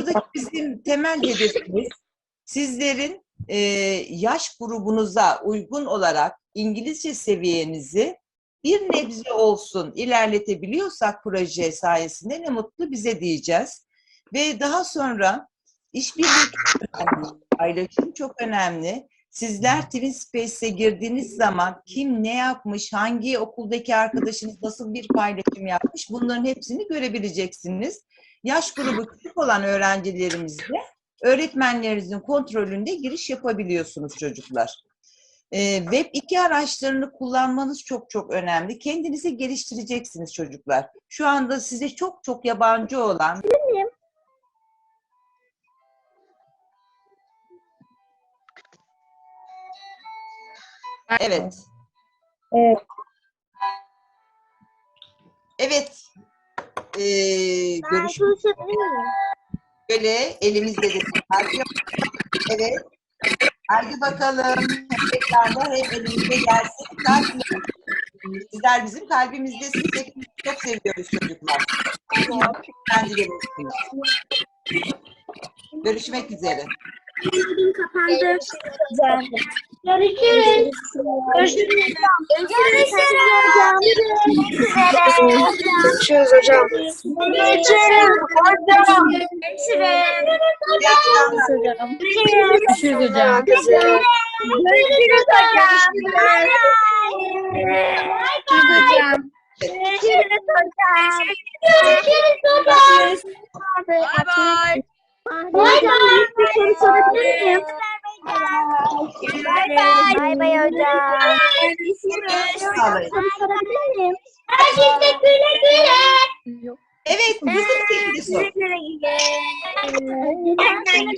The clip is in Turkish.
buradaki bizim temel hedefimiz sizlerin e, yaş grubunuza uygun olarak İngilizce seviyenizi bir nebze olsun ilerletebiliyorsak proje sayesinde ne mutlu bize diyeceğiz. Ve daha sonra işbirliği paylaşım çok önemli. Sizler Twin Space'e girdiğiniz zaman kim ne yapmış, hangi okuldaki arkadaşınız nasıl bir paylaşım yapmış bunların hepsini görebileceksiniz. Yaş grubu küçük olan öğrencilerimizle öğretmenlerinizin kontrolünde giriş yapabiliyorsunuz çocuklar. Ee, Web 2 araçlarını kullanmanız çok çok önemli. Kendinizi geliştireceksiniz çocuklar. Şu anda size çok çok yabancı olan Evet. Evet. Evet. Ben görüş konuşabilir miyim? böyle elimizde de karşı. Evet. Hadi bakalım. Hem ekranda hem elimizde gelsin. Kalp Sizler bizim kalbimizdesiniz. Hepimiz çok seviyoruz çocuklar. Kendilerimizsiniz. Görüşmek üzere. Kapandı. Görüşürüz. Görüşürüz. Görüşürüz hocam. Görüşürüz hocam. Görüşürüz hocam. Görüşürüz. Hocam. Görüşürüz hocam. Bay bay. Hocam. Bir soru sorabilir miyim? Bay bay. Bay bay hocam. Soru sorabilir miyim? Herkese güle güle. Evet, bizim sevgili sor. Güle güle.